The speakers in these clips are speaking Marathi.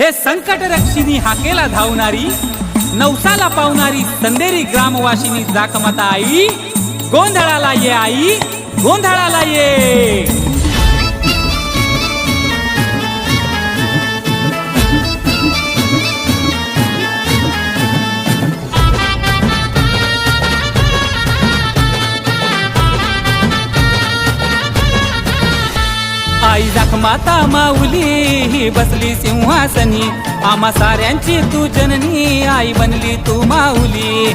हे संकट रक्षिणी हाकेला धावणारी नवसाला पावणारी संदेरी ग्रामवासिनी जाकमाता आई गोंधळाला ये आई गोंधळाला ये. जिजाक जखमाता माऊली ही बसली सिंहासनी. आम्हा साऱ्यांची तू जननी आई बनली तू माऊली.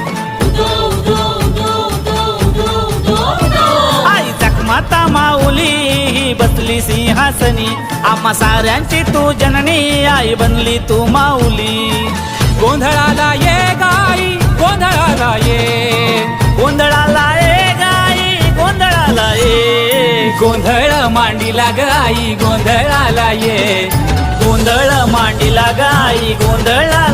आई जखमाता माऊली ही बसली सिंहासनी. आम्हा साऱ्यांची तू जननी आई बनली तू माऊली. गोंधळाला ये गाई गोंधळाला ये गोंधळ मांडीला गाई गोंधळाला ये. गोंधळ मांडीला गाई गोंधळा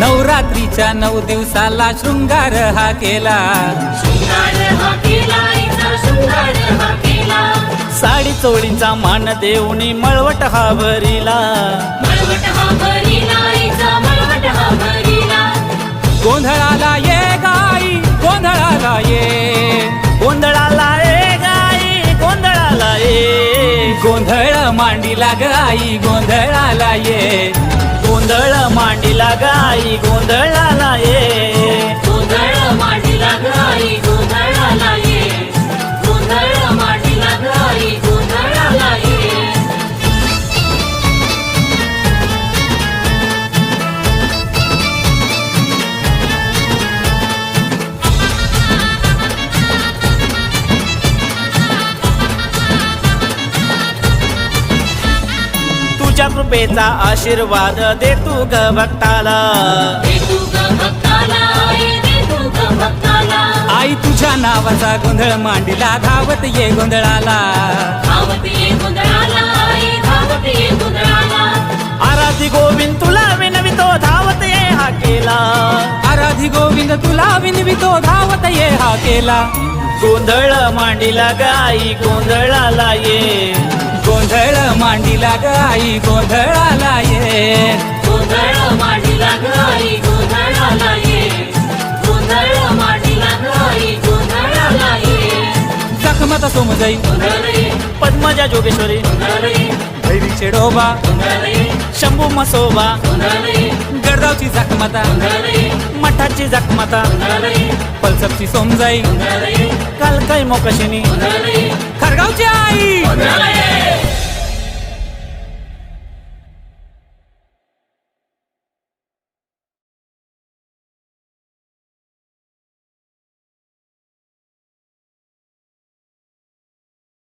नवरात्रीच्या नऊ दिवसाला शृंगार हा केला. साडी चोळीचा मान देऊनी मळवट हा भरिला. गोंधळाला ये गाई गोंधळाला ये. गोंधळाला ये गाई गोंधळाला ये. गोंधळ मांडीला गाई गोंधळाला ये. गोंधळ मांडीला गाई गोंधळाला ये. कृपेचा आशीर्वाद दे तू ग भक्ताला. आई तुझ्या नावाचा गोंधळ मांडीला धावत ये गोंधळाला. धावत ये गोंधळाला आराधी गोविंद तुला विनवितो धावत ये हा केला. आराधी गोविंद तुला विनवितो धावत ये हा केला. गोंधळ मांडीला गाई गोंधळाला ये. गोंधळ मांडीला गाई गोंधळाला ये. गोंधळ मांडीला गाई गोंधळाला ये. गोंधळ मांडीला गाई गोंधळाला ये. जखमत सोमजाई पद्मजा जोगेश्वरी. भैरी चेडोबा शंभू मसोबा. गडगावची जखमाता. मठाची जखमाता. पलसपची सोमजाई. कालकाई मोकशिनी. खरगावची आई.